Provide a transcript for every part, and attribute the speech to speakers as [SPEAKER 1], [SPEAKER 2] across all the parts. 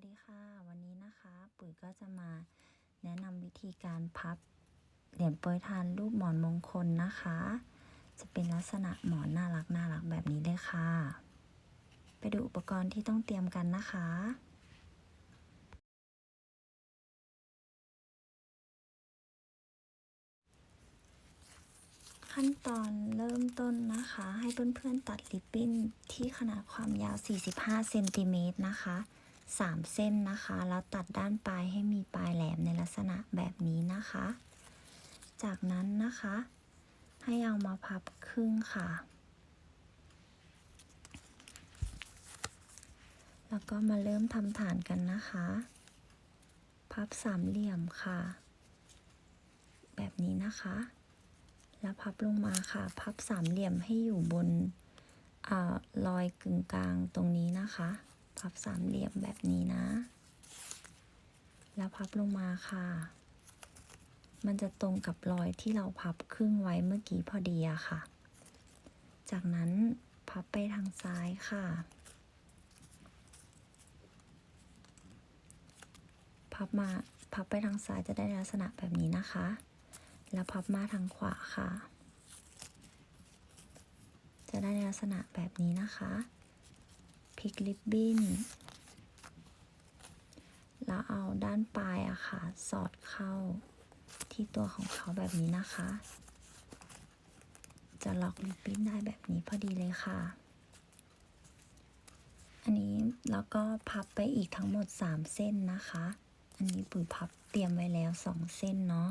[SPEAKER 1] วัสดีค่ะ วันนี้นะคะ ปุ๋ยก็จะมาแนะนำวิธีการพับเหรียญโปรยทานรูปหมอนมงคลนะคะ จะเป็นลักษณะหมอนน่ารักน่ารักแบบนี้เลยค่ะ ไปดูอุปกรณ์ที่ต้องเตรียมกันนะคะ ขั้นตอนเริ่มต้นนะคะ ให้เพื่อนๆตัดริบบิ้นที่ขนาดความยาว 45เซนติเมตรนะคะ 3 เส้นนะคะ แล้วตัดด้านปลายให้มีปลายแหลมในลักษณะแบบนี้นะคะ จากนั้นนะคะ ให้เอามาพับครึ่งค่ะ แล้วก็มาเริ่มทำฐานกันนะคะ พับสามเหลี่ยมค่ะ แบบนี้นะคะ แล้วพับลงมาค่ะ พับสามเหลี่ยมให้อยู่บนอรอยกึ่งกลางตรงนี้นะคะ พับสามเหลี่ยมแบบนี้นะ แล้วพับลงมาค่ะ มันจะตรงกับรอยที่เราพับครึ่งไว้เมื่อกี้พอดีอะค่ะ จากนั้นพับไปทางซ้ายค่ะ พับมาพับไปทางซ้ายจะได้ลักษณะแบบนี้นะคะ แล้วพับมาทางขวาค่ะ จะได้ลักษณะแบบนี้นะคะ พลิกริบบิ้น แล้วเอาด้านปลายอะค่ะ สอดเข้าที่ตัวของเขาแบบนี้นะคะ จะล็อกริบบิ้นได้แบบนี้พอดีเลยค่ะ อันนี้แล้วก็พับไปอีกทั้งหมด 3 เส้นนะคะ อันนี้ปุ๋ยพับเตรียมไว้แล้ว 2 เส้นเนาะ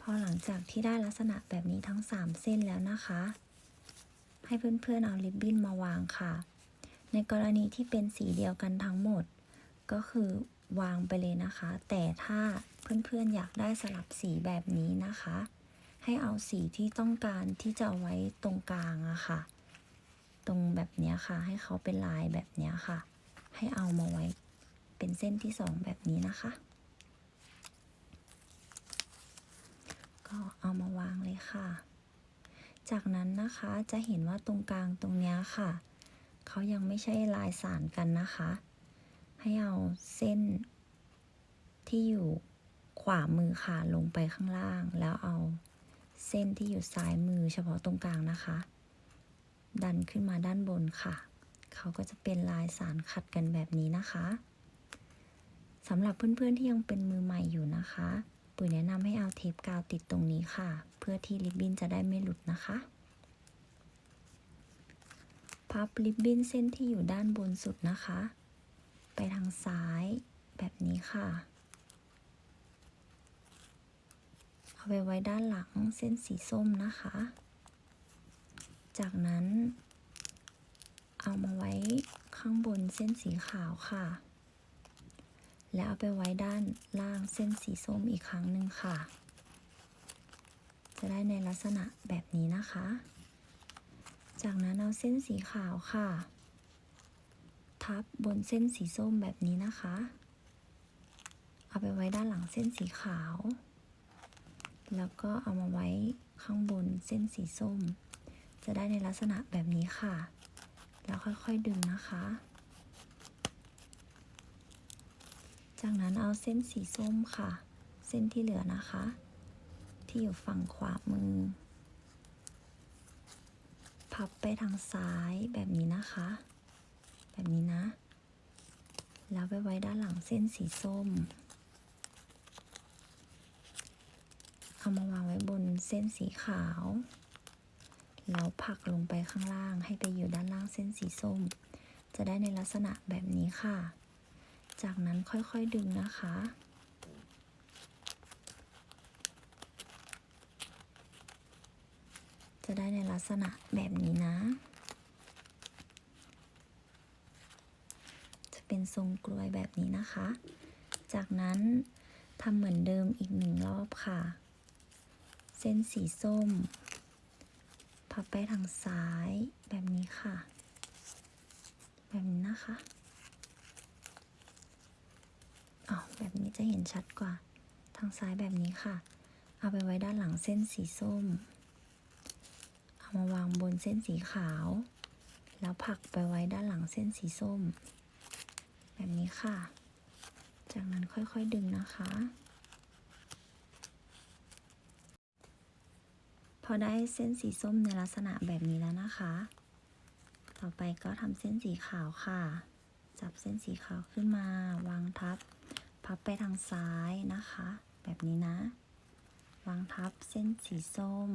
[SPEAKER 1] พอหลังจากที่ได้ลักษณะแบบนี้ทั้ง 3 เส้นแล้วนะคะ ให้เพื่อนๆเอาริบบิ้นมาวางค่ะ ในกรณีที่เป็นสีเดียวกันทั้งหมด ก็คือวางไปเลยนะคะ แต่ถ้าเพื่อนๆอยากได้สลับสีแบบนี้นะคะ ให้เอาสีที่ต้องการที่จะเอาไว้ตรงกลางอะค่ะ ตรงแบบนี้ค่ะ ให้เขาเป็นลายแบบนี้ค่ะ ให้เอามาไว้เป็นเส้นที่สองแบบนี้นะคะ ก็เอามาวางเลยค่ะ จากนั้นนะคะจะเห็นว่าตรงกลางตรงนี้ค่ะ เขายังไม่ใช่ลายสารกันนะคะ ให้เอาเส้นที่อยู่ขวามือค่ะลงไปข้างล่าง แล้วเอาเส้นที่อยู่ซ้ายมือเฉพาะตรงกลางนะคะ ดันขึ้นมาด้านบนค่ะ เขาก็จะเป็นลายสารขัดกันแบบนี้นะคะสำหรับเพื่อนๆที่ยังเป็นมือใหม่อยู่นะคะ ปุ๋ยแนะนำให้เอาเทปกาวติดตรงนี้ค่ะ เพื่อที่ริบบิ้นจะได้ไม่หลุดนะคะ พับริบบิ้นเส้นที่อยู่ด้านบนสุดนะคะ ไปทางซ้ายแบบนี้ค่ะ เอาไปไว้ด้านหลังเส้นสีส้มนะคะ จากนั้น เอามาไว้ข้างบนเส้นสีขาวค่ะ แล้วเอาไปไว้ด้านล่างเส้นสีส้มอีกครั้งหนึ่งค่ะ จะได้ในลักษณะแบบนี้นะคะ จากนั้นเอาเส้นสีขาวค่ะ ทับบนเส้นสีส้มแบบนี้นะคะ เอาไปไว้ด้านหลังเส้นสีขาว แล้วก็เอามาไว้ข้างบนเส้นสีส้ม จะได้ในลักษณะแบบนี้ค่ะ แล้วค่อยๆดึงนะคะ จากนั้นเอาเส้นสีส้มค่ะ เส้นที่เหลือนะคะ ที่อยู่ฝั่งขวามือ พับไปทางซ้ายแบบนี้นะคะ แบบนี้นะ แล้วไปไว้ด้านหลังเส้นสีส้ม เอามาวางไว้บนเส้นสีขาว แล้วผักลงไปข้างล่างให้ไปอยู่ด้านล่างเส้นสีส้ม จะได้ในลักษณะแบบนี้ค่ะ จากนั้นค่อยๆดึงนะคะ จะได้ในลักษณะแบบนี้นะ จะเป็นทรงกลวยแบบนี้นะคะ จากนั้นทำเหมือนเดิมอีกหนึ่งรอบค่ะ เส้นสีส้ม พับไปทางซ้ายแบบนี้ค่ะ แบบนี้นะคะ อ๋อแบบนี้จะเห็นชัดกว่า ทางซ้ายแบบนี้ค่ะ เอาไปไว้ด้านหลังเส้นสีส้ม เอามาวางบนเส้นสีขาว แล้วผักไปไว้ด้านหลังเส้นสีส้ม แบแบบนี้ค่ะ จากนั้นค่อยๆดึงนะคะ พอได้เส้นสีส้มในลักษณะแบบนี้แล้วนะคะ ต่อไปก็ทำเส้นสีขาวค่ะจับเส้นสีขาวขึ้นมาวางทับ พับไปทางซ้ายนะคะ แบบนี้นะ วางทับเส้นสีส้ม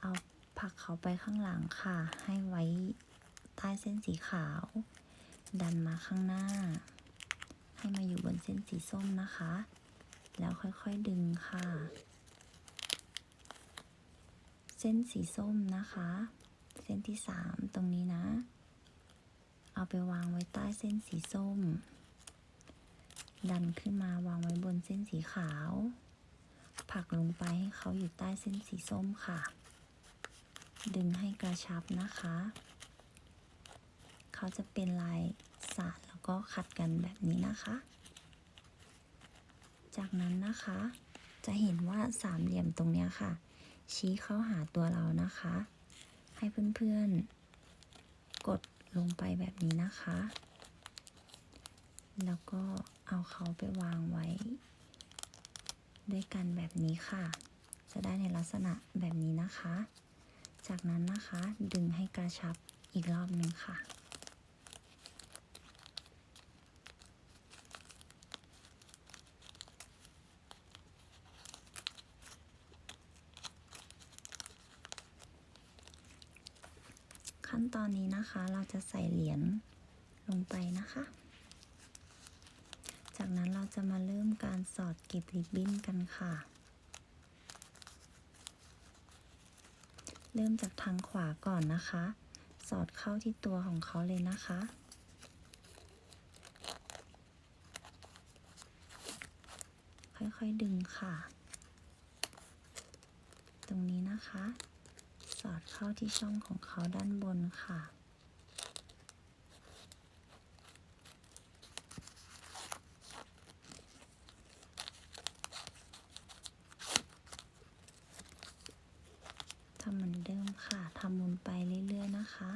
[SPEAKER 1] เอาผักเขาไปข้างหลังค่ะ ให้ไว้ใต้เส้นสีขาว ดันมาข้างหน้า ให้มาอยู่บนเส้นสีส้มนะคะ แล้วค่อยๆดึงค่ะ เส้นสีส้มนะคะ เส้นที่สามตรงนี้นะ เอาไปวางไว้ใต้เส้นสีส้ม ดันขึ้นมาวางไว้บนเส้นสีขาวผลักลงไปให้เขาอยู่ใต้เส้นสีส้มค่ะ ดึงให้กระชับนะคะ เขาจะเป็นลายสาดแล้วก็ขัดกันแบบนี้นะคะ จากนั้นนะคะ จะเห็นว่าสามเหลี่ยมตรงเนี้ยค่ะ ชี้เข้าหาตัวเรานะคะ ให้เพื่อนๆ กดลงไปแบบนี้นะคะ แล้วก็เอาเขาไปวางไว้ ด้วยกันแบบนี้ค่ะ จะได้ในลักษณะแบบนี้นะคะ จากนั้นนะคะดึงให้กระชับอีกรอบหนึ่งค่ะขั้นตอนนี้นะคะเราจะใส่เหรียญลงไปนะคะ นั้นเราจะมาเริ่มการสอดเก็บริบบิ้นกันค่ะ เริ่มจากทางขวาก่อนนะคะ สอดเข้าที่ตัวของเขาเลยนะคะค่อยๆ ดึงค่ะ ตรงนี้นะคะ สอดเข้าที่ช่องของเขาด้านบนค่ะ ทำเหมือนเดิมค่ะ ทำมุนไปเรื่อย ๆ นะคะ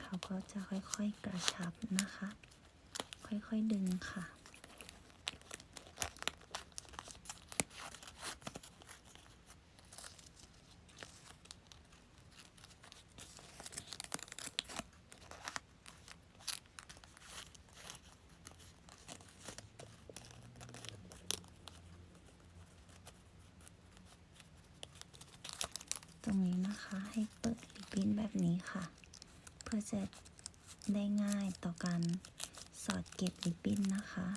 [SPEAKER 1] เขาก็จะค่อย ๆ กระชับนะคะ ค่อย ๆ ดึงค่ะ ตรงนี้นะคะ ให้เปิดริบบิ้นแบบนี้ค่ะ เพื่อจะได้ง่ายต่อการสอดเก็บริบบิ้นนะคะ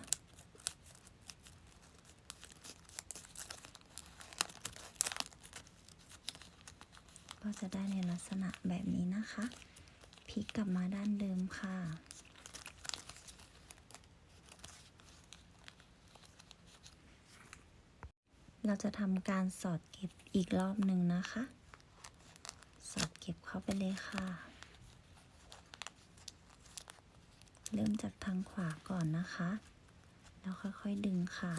[SPEAKER 1] ก็จะได้ในลักษณะแบบนี้นะคะพลิกกลับมาด้านเดิมค่ะเราจะทำการสอดเก็บอีกรอบหนึ่งนะคะ เข้าไปเลยค่ะ เริ่มจากทางขวาก่อนนะคะ แล้วค่อยๆดึงค่ะ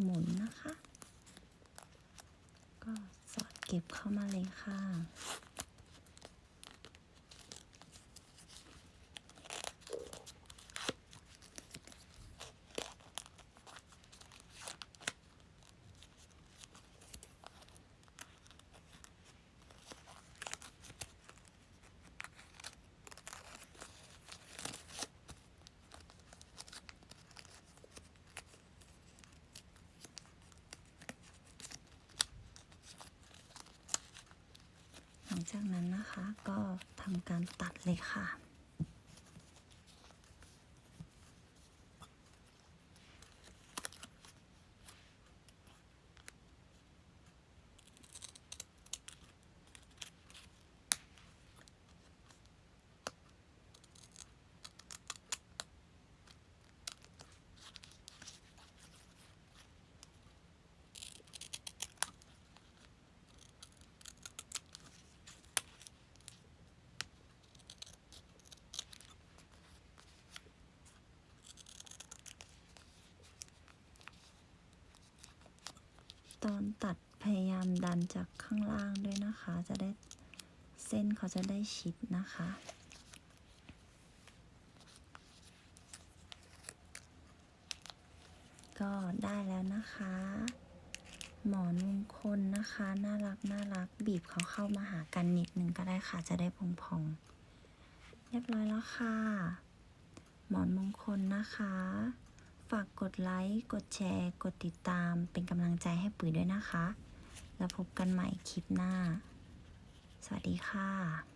[SPEAKER 1] หมุนนะคะ ก็สอด เก็บเข้ามาเลยค่ะ จากนั้นนะคะก็ทำการตัดเลยค่ะ ตอนตัดพยายามดันจากข้างล่างด้วยนะคะ จะได้เส้นเขาจะได้ชิดนะคะ ก็ได้แล้วนะคะ หมอนมงคลนะคะ น่ารักน่ารักบีบเขาเข้ามาหากันนิดนึงก็ได้ค่ะ จะได้พองๆ เรียบร้อยแล้วค่ะ หมอนมงคลนะคะ ฝากกดไลค์ กดแชร์ กดติดตาม เป็นกำลังใจให้ปุ๋ยด้วยนะคะ แล้วพบกันใหม่คลิปหน้า สวัสดีค่ะ